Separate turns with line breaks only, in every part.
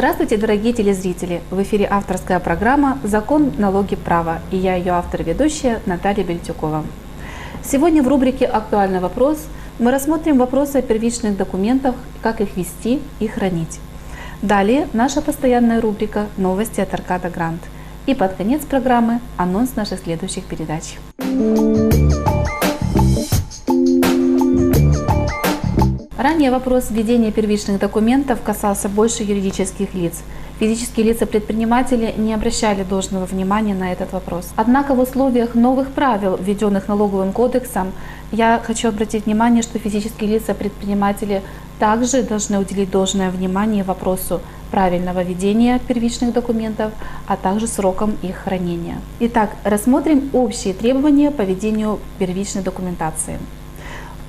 Здравствуйте, дорогие телезрители! В эфире авторская программа «Закон, налоги, право» и я ее автор-ведущая Наталья Бельтюкова. Сегодня в рубрике «Актуальный вопрос» мы рассмотрим вопросы о первичных документах, как их вести и хранить. Далее наша постоянная рубрика «Новости от Аркада Грант». И под конец программы анонс наших следующих передач. Ранее вопрос введения первичных документов касался больше юридических лиц. Физические лица-предприниматели не обращали должного внимания на этот вопрос. Однако в условиях новых правил, введенных налоговым кодексом, я хочу обратить внимание, что физические лица-предприниматели также должны уделить должное внимание вопросу правильного ведения первичных документов, а также срокам их хранения. Итак, рассмотрим общие требования по ведению первичной документации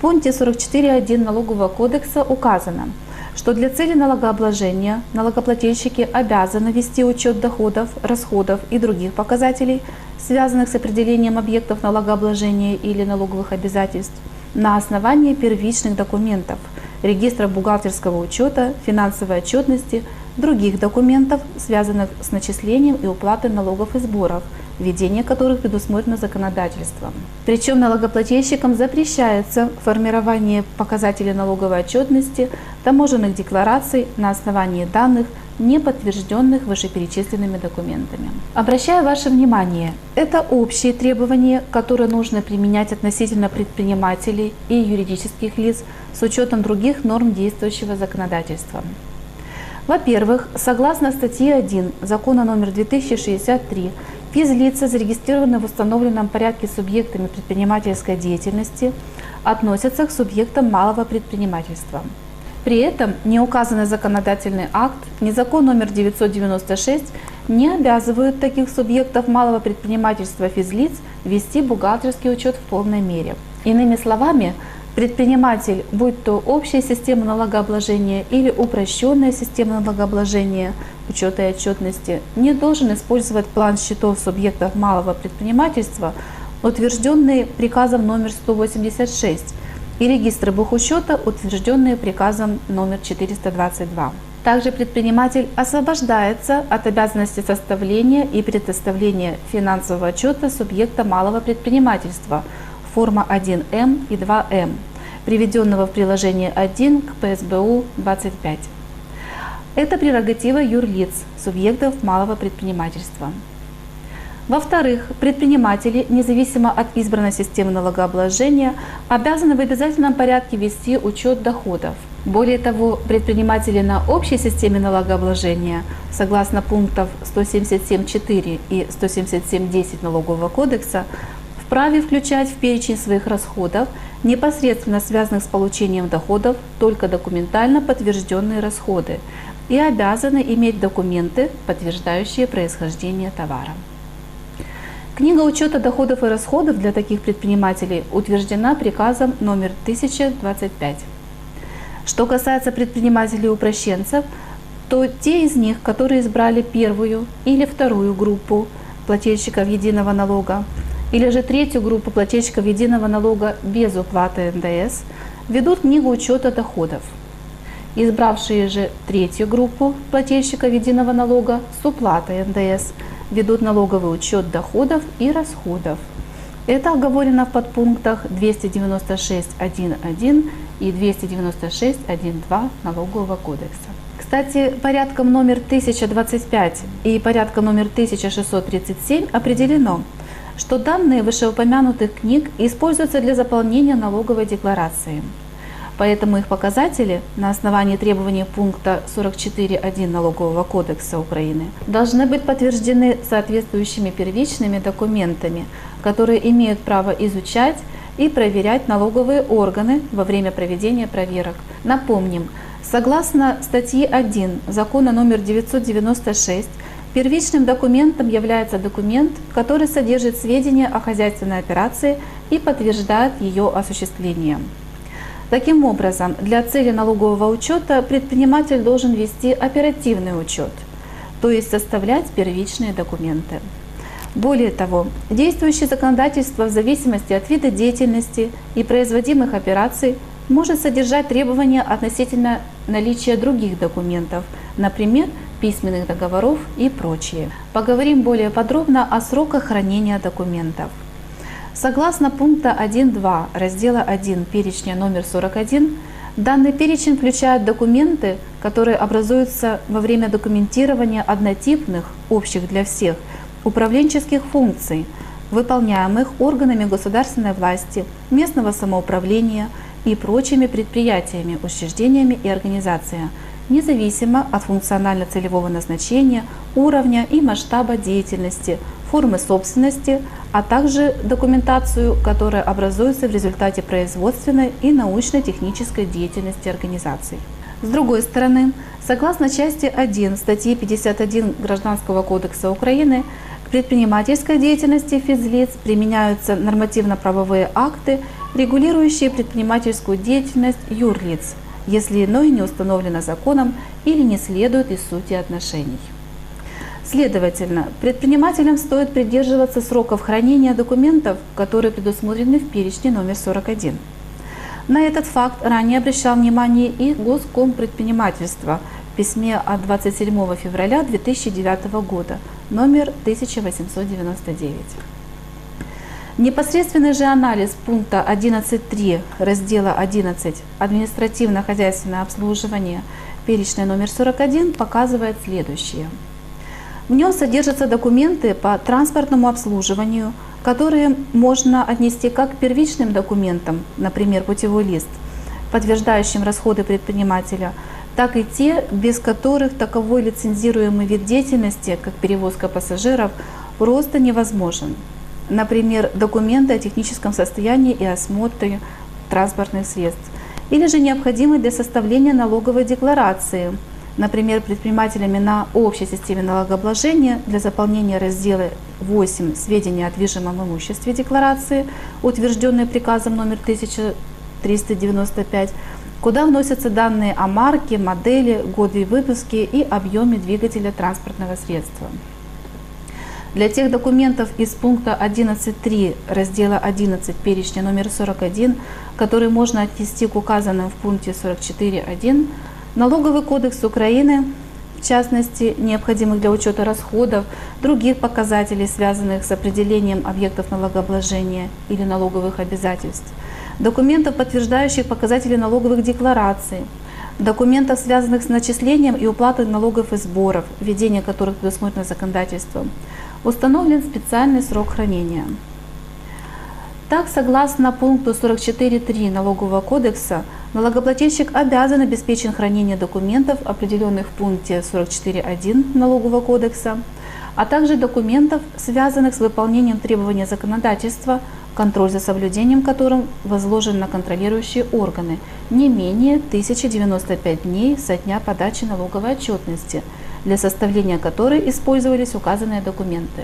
пункте 44.1 Налогового кодекса указано, что для цели налогообложения налогоплательщики обязаны вести учет доходов, расходов и других показателей, связанных с определением объектов налогообложения или налоговых обязательств, на основании первичных документов, регистра бухгалтерского учета, финансовой отчетности, других документов, связанных с начислением и уплатой налогов и сборов – ведение которых предусмотрено законодательством. Причем налогоплательщикам запрещается формирование показателей налоговой отчетности, таможенных деклараций на основании данных, не подтвержденных вышеперечисленными документами. Обращаю ваше внимание, это общие требования, которые нужно применять относительно предпринимателей и юридических лиц с учетом других норм действующего законодательства. Во-первых, согласно статье 1 закона номер 2063 Физлица, зарегистрированные в установленном порядке субъектами предпринимательской деятельности, относятся к субъектам малого предпринимательства. При этом не указанный законодательный акт, ни закон номер 996 не обязывают таких субъектов малого предпринимательства физлиц вести бухгалтерский учет в полной мере. Иными словами, предприниматель, будь то общая система налогообложения или упрощенная система налогообложения, учета и отчетности, не должен использовать план счетов субъектов малого предпринимательства, утвержденный приказом номер 186, и регистры бухучета, утвержденные приказом номер 422. Также предприниматель освобождается от обязанности составления и предоставления финансового отчета субъекта малого предпринимательства – форма 1М и 2М, приведенного в приложение 1 к ПСБУ 25. Это прерогатива юрлиц, субъектов малого предпринимательства. Во-вторых, предприниматели, независимо от избранной системы налогообложения, обязаны в обязательном порядке вести учет доходов. Более того, предприниматели на общей системе налогообложения, согласно пунктов 177.4 и 177.10 Налогового кодекса, вправе включать в перечень своих расходов, непосредственно связанных с получением доходов, только документально подтвержденные расходы и обязаны иметь документы, подтверждающие происхождение товара. Книга учета доходов и расходов для таких предпринимателей утверждена приказом номер 1025. Что касается предпринимателей-упрощенцев, то те из них, которые избрали первую или вторую группу плательщиков единого налога, или же третью группу плательщиков единого налога без уплаты НДС ведут книгу учета доходов. Избравшие же третью группу плательщиков единого налога с уплатой НДС ведут налоговый учет доходов и расходов. Это оговорено в подпунктах 296.1.1 и 296.1.2 Налогового кодекса. Кстати, порядком номер 1025 и порядком номер 1637 определено, что данные вышеупомянутых книг используются для заполнения налоговой декларации. Поэтому их показатели на основании требований пункта 44.1 Налогового кодекса Украины должны быть подтверждены соответствующими первичными документами, которые имеют право изучать и проверять налоговые органы во время проведения проверок. Напомним, согласно статьи 1 закона номер 996 Первичным документом является документ, который содержит сведения о хозяйственной операции и подтверждает ее осуществление. Таким образом, для цели налогового учета предприниматель должен вести оперативный учет, то есть составлять первичные документы. Более того, действующее законодательство в зависимости от вида деятельности и производимых операций может содержать требования относительно наличия других документов, например, письменных договоров и прочее. Поговорим более подробно о сроках хранения документов. Согласно пункта 1.2 раздела 1 перечня номер 41, данный перечень включает документы, которые образуются во время документирования однотипных, общих для всех, управленческих функций, выполняемых органами государственной власти, местного самоуправления и прочими предприятиями, учреждениями и организациями, независимо от функционально-целевого назначения, уровня и масштаба деятельности, формы собственности, а также документацию, которая образуется в результате производственной и научно-технической деятельности организаций. С другой стороны, согласно части 1 статьи 51 Гражданского кодекса Украины, к предпринимательской деятельности физлиц применяются нормативно-правовые акты, регулирующие предпринимательскую деятельность юрлиц, если иное не установлено законом или не следует из сути отношений. Следовательно, предпринимателям стоит придерживаться сроков хранения документов, которые предусмотрены в перечне номер 41. На этот факт ранее обращал внимание и Госкомпредпринимательство в письме от 27 февраля 2009 года, номер 1899. Непосредственный же анализ пункта 11.3 раздела 11 «Административно-хозяйственное обслуживание» перечный номер 41 показывает следующее – в нем содержатся документы по транспортному обслуживанию, которые можно отнести как к первичным документам, например, путевой лист, подтверждающим расходы предпринимателя, так и те, без которых таковой лицензируемый вид деятельности, как перевозка пассажиров, просто невозможен. Например, документы о техническом состоянии и осмотре транспортных средств, или же необходимые для составления налоговой декларации – например, предпринимателями на общей системе налогообложения для заполнения раздела 8 «Сведения о движимом имуществе декларации», утвержденной приказом номер 1395, куда вносятся данные о марке, модели, годе выпуска и объеме двигателя транспортного средства. Для тех документов из пункта 11.3 раздела 11 перечня номер 41, которые можно отнести к указанным в пункте 44.1, Налоговый кодекс Украины, в частности, необходимых для учета расходов, других показателей, связанных с определением объектов налогообложения или налоговых обязательств, документов, подтверждающих показатели налоговых деклараций, документов, связанных с начислением и уплатой налогов и сборов, введение которых предусмотрено законодательством, установлен специальный срок хранения. Так, согласно пункту 44.3 Налогового кодекса, налогоплательщик обязан обеспечить хранение документов, определенных в пункте 44.1 Налогового кодекса, а также документов, связанных с выполнением требований законодательства, контроль за соблюдением которым возложен на контролирующие органы не менее 1095 дней со дня подачи налоговой отчетности, для составления которой использовались указанные документы.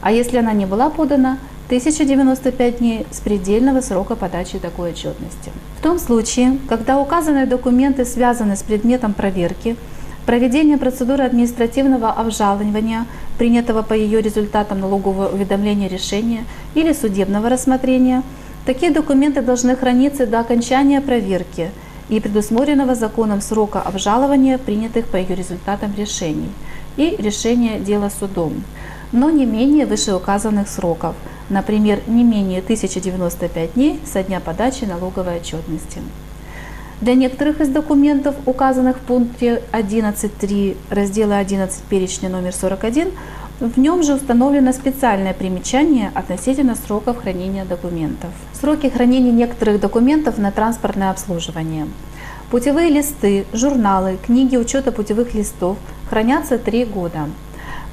А если она не была подана, 1095 дней с предельного срока подачи такой отчетности. В том случае, когда указанные документы связаны с предметом проверки, проведение процедуры административного обжалования, принятого по ее результатам налогового уведомления решения или судебного рассмотрения, такие документы должны храниться до окончания проверки и предусмотренного законом срока обжалования принятых по ее результатам решений и решения дела судом, но не менее вышеуказанных сроков – например, не менее 1095 дней со дня подачи налоговой отчетности. Для некоторых из документов, указанных в пункте 11.3 раздела 11 перечня номер 41, в нем же установлено специальное примечание относительно сроков хранения документов. Сроки хранения некоторых документов на транспортное обслуживание. Путевые листы, журналы, книги учета путевых листов хранятся 3 года.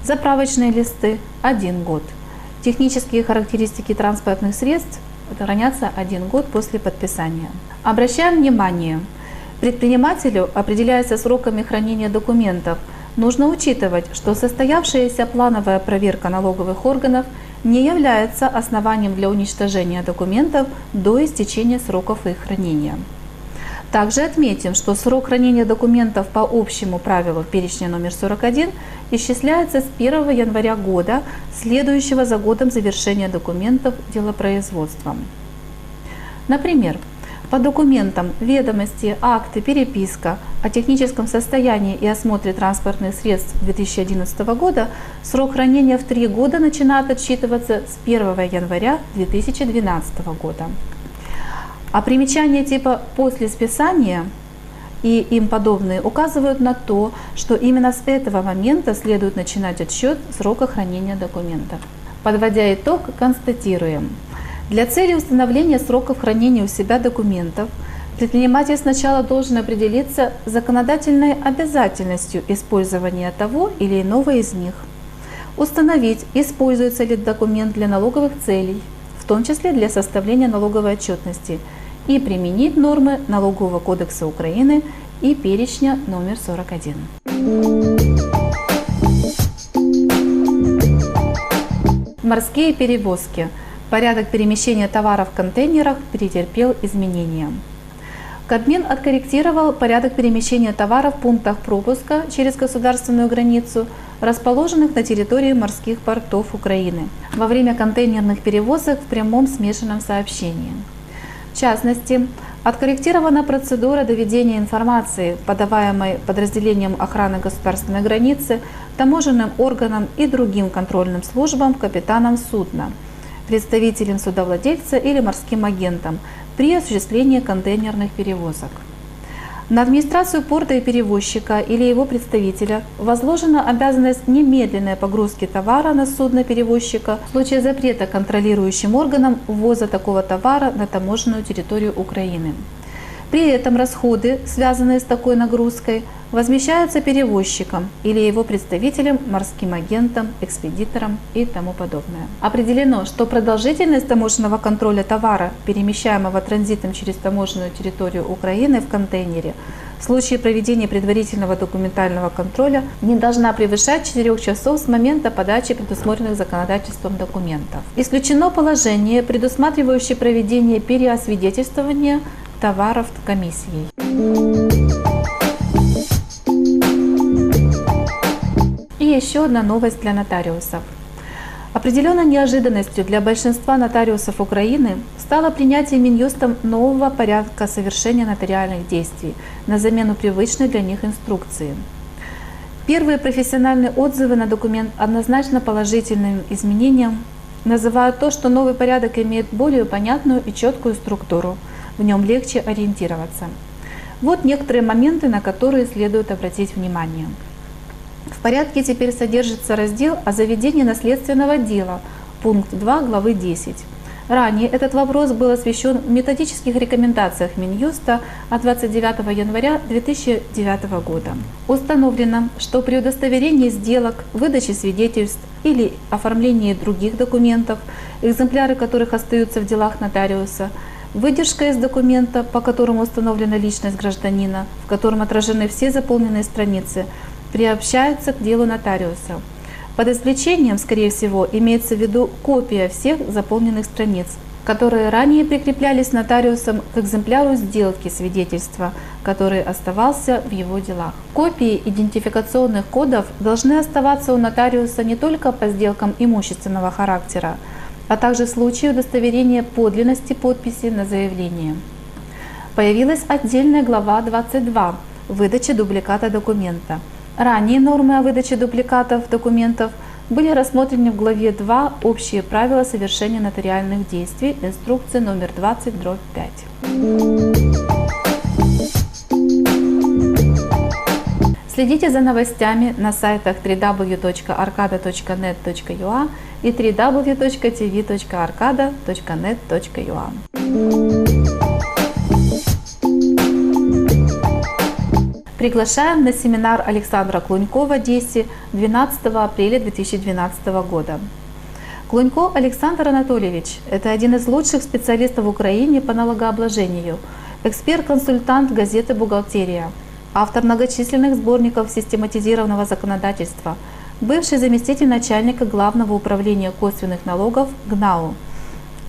Заправочные листы – 1 год – Технические характеристики транспортных средств хранятся один год после подписания. Обращаем внимание, предпринимателю определяется сроками хранения документов. Нужно учитывать, что состоявшаяся плановая проверка налоговых органов не является основанием для уничтожения документов до истечения сроков их хранения. Также отметим, что срок хранения документов по общему правилу перечня номер 41 исчисляется с 1 января года, следующего за годом завершения документов делопроизводством. Например, По документам, ведомости, акты, переписка о техническом состоянии и осмотре транспортных средств 2011 года срок хранения в 3 года начинает отсчитываться с 1 января 2012 года. А примечания типа «после списания» и им подобные указывают на то, что именно с этого момента следует начинать отсчет срока хранения документов. Подводя итог, констатируем. Для цели установления сроков хранения у себя документов предприниматель сначала должен определиться с законодательной обязательностью использования того или иного из них. Установить, используется ли документ для налоговых целей, в том числе для составления налоговой отчетности – и применить нормы Налогового кодекса Украины и перечня номер 41. Морские перевозки. Порядок перемещения товаров в контейнерах претерпел изменения. Кабмин откорректировал порядок перемещения товаров в пунктах пропуска через государственную границу, расположенных на территории морских портов Украины, во время контейнерных перевозок в прямом смешанном сообщении. В частности, откорректирована процедура доведения информации, подаваемой подразделением охраны государственной границы, таможенным органам и другим контрольным службам капитанам судна, представителям судовладельца или морским агентам при осуществлении контейнерных перевозок. На администрацию порта и перевозчика или его представителя возложена обязанность немедленной погрузки товара на судно перевозчика в случае запрета контролирующим органам ввоза такого товара на таможенную территорию Украины. При этом расходы, связанные с такой нагрузкой, возмещаются перевозчиком или его представителем, морским агентом, экспедитором и тому подобное. Определено, что продолжительность таможенного контроля товара, перемещаемого транзитом через таможенную территорию Украины в контейнере, в случае проведения предварительного документального контроля не должна превышать 4 часов с момента подачи предусмотренных законодательством документов. Исключено положение, предусматривающее проведение переосвидетельствования товаров комиссией. И еще одна новость для нотариусов. Определенной неожиданностью для большинства нотариусов Украины стало принятие Минюстом нового порядка совершения нотариальных действий на замену привычной для них инструкции. Первые профессиональные отзывы на документ однозначно положительным изменением называют то, что новый порядок имеет более понятную и четкую структуру – в нем легче ориентироваться. Вот некоторые моменты, на которые следует обратить внимание. В порядке теперь содержится раздел о заведении наследственного дела, пункт 2 главы 10. Ранее этот вопрос был освещен в методических рекомендациях Минюста от 29 января 2009 года. Установлено, что при удостоверении сделок, выдаче свидетельств или оформлении других документов, экземпляры которых остаются в делах нотариуса, Выдержка из документа, по которому установлена личность гражданина, в котором отражены все заполненные страницы, приобщается к делу нотариуса. Под извлечением, скорее всего, имеется в виду копия всех заполненных страниц, которые ранее прикреплялись нотариусом к экземпляру сделки свидетельства, который оставался в его делах. Копии идентификационных кодов должны оставаться у нотариуса не только по сделкам имущественного характера, а также в случае удостоверения подлинности подписи на заявление. Появилась отдельная глава 22 «Выдача дубликата документа». Ранее нормы о выдаче дубликатов документов были рассмотрены в главе 2 «Общие правила совершения нотариальных действий», инструкция номер 20, дробь 5. Следите за новостями на сайтах www.arcada.net.ua и www.tv.arcada.net.ua. Приглашаем на семинар Александра Клунько в Одессе 12 апреля 2012 года. Клунько Александр Анатольевич – это один из лучших специалистов в Украине по налогообложению, эксперт-консультант газеты «Бухгалтерия», автор многочисленных сборников систематизированного законодательства – бывший заместитель начальника Главного управления косвенных налогов ГНАУ.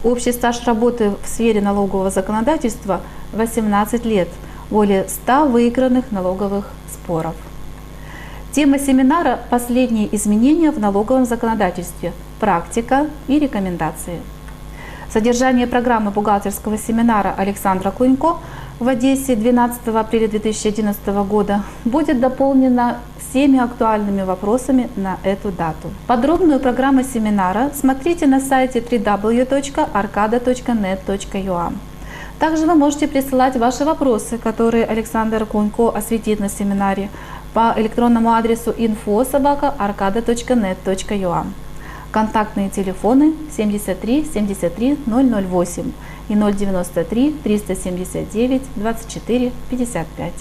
Общий стаж работы в сфере налогового законодательства 18 лет, более 100 выигранных налоговых споров. Тема семинара «Последние изменения в налоговом законодательстве. Практика и рекомендации». Содержание программы бухгалтерского семинара Александра Клынько в Одессе 12 апреля 2011 года будет дополнено всеми актуальными вопросами на эту дату. Подробную программу семинара смотрите на сайте www.arcada.net.ua. Также вы можете присылать ваши вопросы, которые Александр Клунько осветит на семинаре по электронному адресу info.arcada.net.ua. Контактные телефоны 73 73 008 и 093 379 24 55.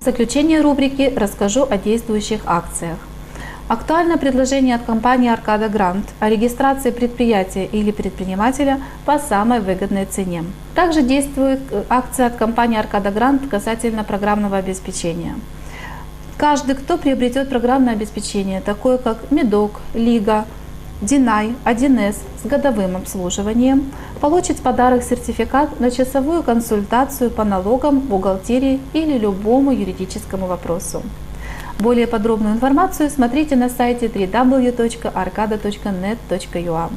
В заключение рубрики расскажу о действующих акциях. Актуальное предложение от компании Аркада Грант о регистрации предприятия или предпринимателя по самой выгодной цене. Также действует э, акция от компании Аркада Грант касательно программного обеспечения. Каждый, кто приобретет программное обеспечение, такое как Медок, Лига, Динай 1С с годовым обслуживанием, получит в подарок сертификат на часовую консультацию по налогам, бухгалтерии или любому юридическому вопросу. Более подробную информацию смотрите на сайте www.arcada.net.ua.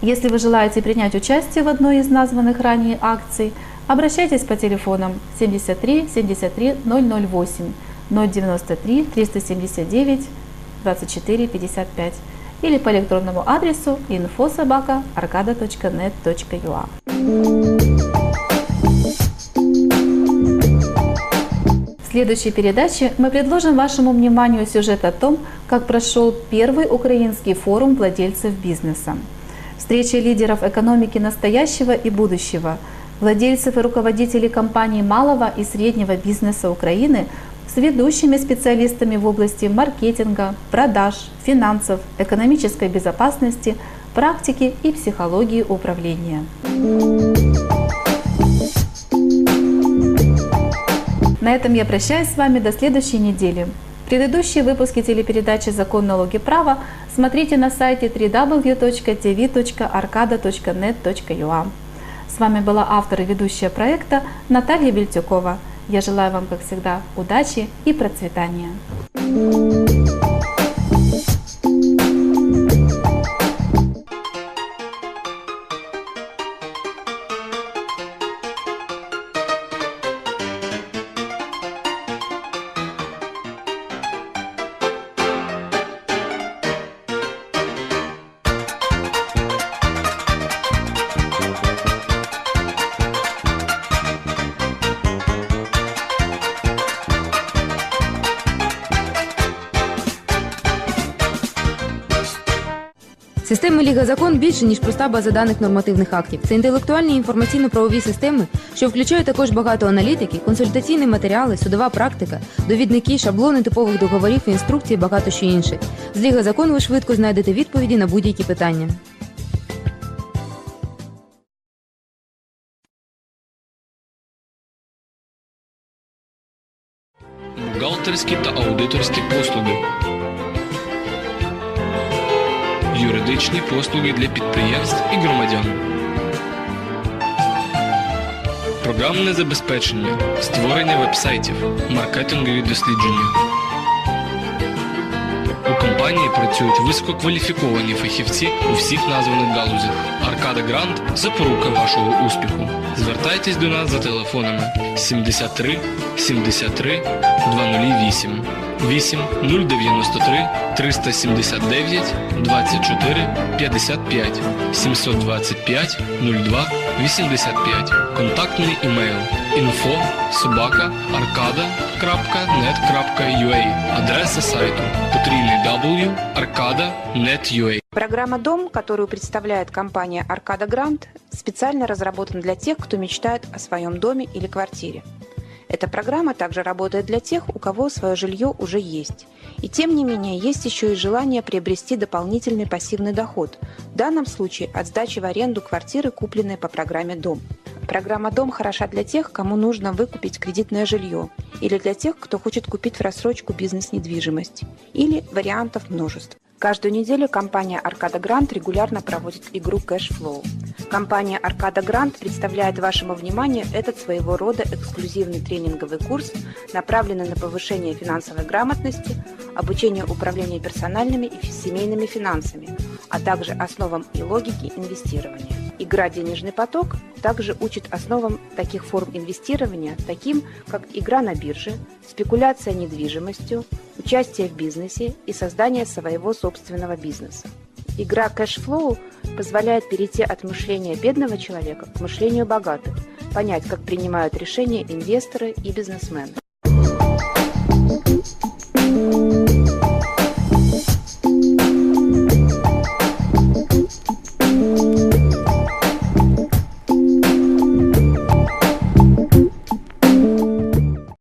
Если вы желаете принять участие в одной из названных ранее акций, обращайтесь по телефонам 73 73 008 093 379 24 55 или по электронному адресу infosobaka.arcada.net.ua. В следующей передаче мы предложим вашему вниманию сюжет о том, как прошел первый украинский форум владельцев бизнеса. Встреча лидеров экономики настоящего и будущего, владельцев и руководителей компаний малого и среднего бизнеса Украины с ведущими специалистами в области маркетинга, продаж, финансов, экономической безопасности, практики и психологии управления. На этом я прощаюсь с вами до следующей недели. Предыдущие выпуски телепередачи «Закон налоги права» смотрите на сайте www.tv.arcada.net.ua. С вами была автор и ведущая проекта Наталья Бельтюкова. Я желаю вам, как всегда, удачи и процветания.
Більше ніж проста база даних нормативних актів. Це інтелектуальні інформаційно-правові системи, що включають також багато аналітики, консультаційні матеріали, судова практика, довідники, шаблони типових договорів, інструкції, багато що інше. З Ліга Закон ви швидко знайдете відповіді на будь-які питання.
бухгалтерські та аудиторські послуги, юридичні послуги для підприємств і громадян, програмне забезпечення, створення вебсайтів, маркетингові дослідження. У компанії працюють висококваліфіковані фахівці у всіх названих галузях. Аркада Грант запорука вашого успіху. Звертайтесь до нас за телефонами 73 73 208 8 093 379 24 55 725 02 85. Контактний імейл info собака arcada.net.ua Адреса сайту потрійний w arcada.net.ua
Программа «Дом», которую представляет компания «Аркада Грант», специально разработана для тех, кто мечтает о своем доме или квартире. Эта программа также работает для тех, у кого свое жилье уже есть. И тем не менее, есть еще и желание приобрести дополнительный пассивный доход, в данном случае от сдачи в аренду квартиры, купленной по программе «Дом». Программа «Дом» хороша для тех, кому нужно выкупить кредитное жилье, или для тех, кто хочет купить в рассрочку бизнес-недвижимость, или вариантов множество. Каждую неделю компания Arcada Grant регулярно проводит игру Cash Flow. Компания Arcada Grant представляет вашему вниманию этот своего рода эксклюзивный тренинговый курс, направленный на повышение финансовой грамотности, обучение управлению персональными и семейными финансами, а также основам и логике инвестирования. Игра «Денежный поток» также учит основам таких форм инвестирования, таким как игра на бирже, спекуляция недвижимостью, участие в бизнесе и создание своего собственного бизнеса. Игра кэшфлоу позволяет перейти от мышления бедного человека к мышлению богатых, понять, как принимают решения инвесторы и бизнесмены.